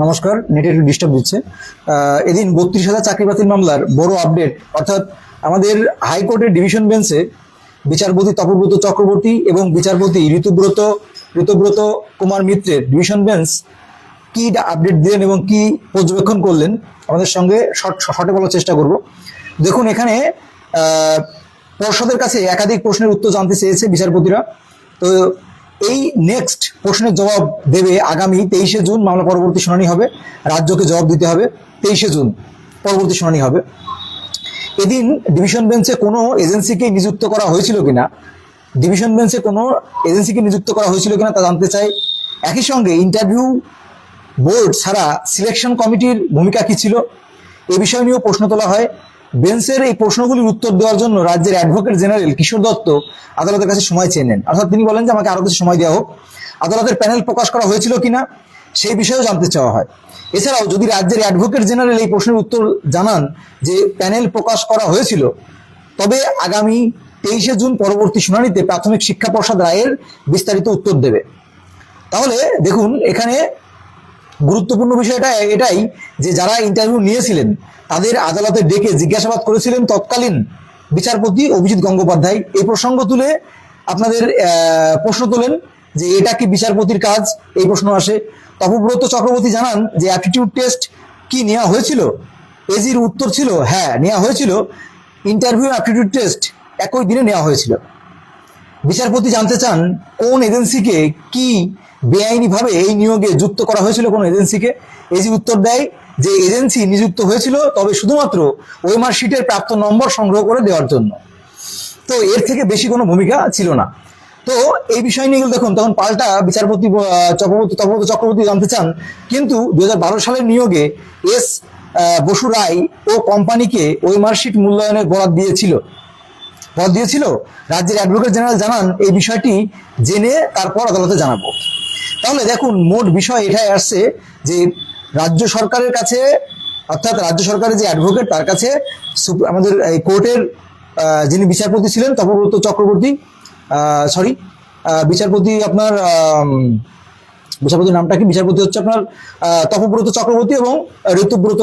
নমস্কার, নেটে একটু ডিস্টার্ব দিচ্ছে। এদিন বত্রিশ হাজার চাকরি বাতিল মামলার বড় আপডেট অর্থাৎ আমাদের হাইকোর্টের ডিভিশন বেঞ্চে বিচারপতি তপব্রত চক্রবর্তী এবং বিচারপতি ঋতুব্রত ঋতুব্রত কুমার মিত্রের ডিভিশন বেঞ্চ কি আপডেট দিলেন এবং কি পর্যবেক্ষণ করলেন, আমাদের সঙ্গে শর্ট শর্টে বলার চেষ্টা করব। দেখুন এখানে পর্ষদের কাছে একাধিক প্রশ্নের উত্তর জানতে চেয়েছে বিচারপতিরা। তো এই নেক্সট প্রশ্নের জবাব দেবে আগামী তেইশে জুন, মামলা পরবর্তী শুনানি হবে। রাজ্যকে জবাব দিতে হবে তেইশে জুন, পরবর্তী শুনানি হবে। এদিন ডিভিশন বেঞ্চে কোনো এজেন্সিকে নিযুক্ত করা হয়েছিল কিনা ডিভিশন বেঞ্চে কোনো এজেন্সিকে নিযুক্ত করা হয়েছিল কিনা তা জানতে চাই। একই সঙ্গে ইন্টারভিউ বোর্ড ছাড়া সিলেকশন কমিটির ভূমিকা কি ছিল? এ বিষয় নিয়েও প্রশ্ন তোলা হয়। বেঞ্চের এই প্রশ্নগুলির উত্তর দেওয়ার জন্য রাজ্যের অ্যাডভোকেট জেনারেল কিশোর দত্ত আদালতের কাছে সময় চেয়ে নেন। অর্থাৎ তিনি বলেন যে, আমাকে আরও কিছু সময় দেওয়া হোক। আদালতের প্যানেল প্রকাশ করা হয়েছিল কিনা, সেই বিষয়েও জানতে চাওয়া হয়। এছাড়াও যদি রাজ্যের অ্যাডভোকেট জেনারেল এই প্রশ্নের উত্তর জানান যে, প্যানেল প্রকাশ করা হয়েছিল, তবে আগামী তেইশে জুন পরবর্তী শুনানিতে প্রাথমিক শিক্ষা পর্ষদ রায়ের বিস্তারিত উত্তর দেবে। তাহলে দেখুন, এখানে গুরুত্বপূর্ণ বিষয়টা এটাই যে যারা ইন্টারভিউ নিয়েছিলেন, তাদের আদালতে ডেকে জিজ্ঞাসাবাদ করেছিলেন তৎকালীন বিচারপতি অভিজিৎ গঙ্গোপাধ্যায়। এই প্রসঙ্গ তুলে আপনাদের প্রশ্ন তোলেন যে এটা কি বিচারপতির কাজ? এই প্রশ্ন আসে। তপব্রত চক্রবর্তী জানান যে অ্যাপটিটিউড টেস্ট কি নেওয়া হয়েছিল? এজির উত্তর ছিল হ্যাঁ নেওয়া হয়েছিল। ইন্টারভিউ অ্যাপটিটিউড টেস্ট একই দিনে নেওয়া হয়েছিল। বিচারপতি জানতে চান কোন এজেন্সিকে কি বেআইনিভাবে এই নিয়োগে যুক্ত করা হয়েছিল কোন এজেন্সিকে। এজি উত্তর দেয় যে এজেন্সি নিযুক্ত হয়েছিল, তবে শুধুমাত্র ওয়েমার শিটের প্রাপ্ত নম্বর সংগ্রহ করে দেওয়ার জন্য। তো এর থেকে বেশি কোনো ভূমিকা ছিল না। তো এই বিষয় নিয়ে গেলে দেখুন, তখন পাল্টা বিচারপতি চক্রবর্তী, তপব্রত চক্রবর্তী জানতে চান, কিন্তু দু হাজার বারো সালের নিয়োগে এস বসু রায় ও কোম্পানিকে ওই মার্কশিট মূল্যায়নের বরাদ দিয়েছিল। পদ দিয়েছিল। রাজ্যের অ্যাডভোকেট জেনারেল জানান, এই বিষয়টি জেনে তারপর আদালতে জানাব। তাহলে দেখুন, মোট বিষয় এটাই আসছে যে রাজ্য সরকারের কাছে, অর্থাৎ রাজ্য সরকারের যে অ্যাডভোকেট তার কাছে আমাদের এই কোর্টের যিনি বিচারপতি ছিলেন, তপব্রত চক্রবর্তী সরি বিচারপতি আপনার বিচারপতির নামটা কি? বিচারপতি হচ্ছে আপনার তপব্রত চক্রবর্তী এবং ঋতুব্রত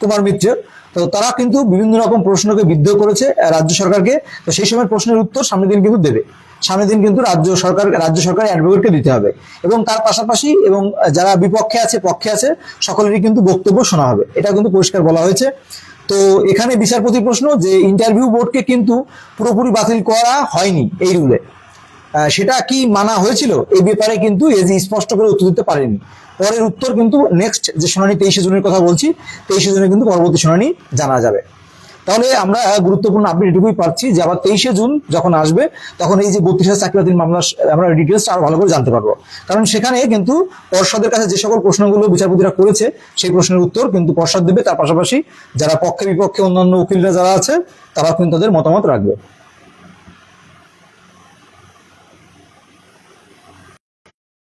কুমার মিত্র। তো তারা কিন্তু বিভিন্ন রকম প্রশ্নকে বিদ্ধ করেছে রাজ্য সরকারকে। তো সেই সময় প্রশ্নের উত্তর সামনের দিন কিন্তু দেবে। সামনের দিন কিন্তু রাজ্য সরকার রাজ্য সরকার অ্যাডভোকেটকে দিতে হবে। এবং তার পাশাপাশি এবং যারা বিপক্ষে আছে, পক্ষে আছে, সকলেরই কিন্তু বক্তব্য শোনা হবে। এটা কিন্তু পরিষ্কার বলা হয়েছে। তো এখানে বিচারপতি প্রশ্ন যে ইন্টারভিউ বোর্ডকে কিন্তু পুরোপুরি বাতিল করা হয়নি এই রুলে সেটা কি মানা হয়েছিল? এই ব্যাপারে কিন্তু এজি স্পষ্ট করে উত্তর দিতে পারেনি। পরের উত্তর কিন্তু নেক্সট যে শুনানি তেইশে জুনের কথা বলছি, তেইশে জুনে কিন্তু পরবর্তী শুনানি জানা যাবে। তাহলে আমরা গুরুত্বপূর্ণ আপডেট এটুকুই পাচ্ছি যে আবার তেইশে জুন যখন আসবে, তখন এই যে বত্রিশ হাজার চাকরি মামলা আমরা ডিটেলস আরও ভালো করে জানতে পারব। কারণ সেখানে কিন্তু পর্ষদের কাছে যে সকল প্রশ্নগুলো বিচারপতিরা করেছে, সেই প্রশ্নের উত্তর কিন্তু পর্ষদ দেবে। তার পাশাপাশি যারা পক্ষে বিপক্ষে অন্যান্য উকিলরা যারা আছে, তারাও কিন্তু তাদের মতামত রাখবে।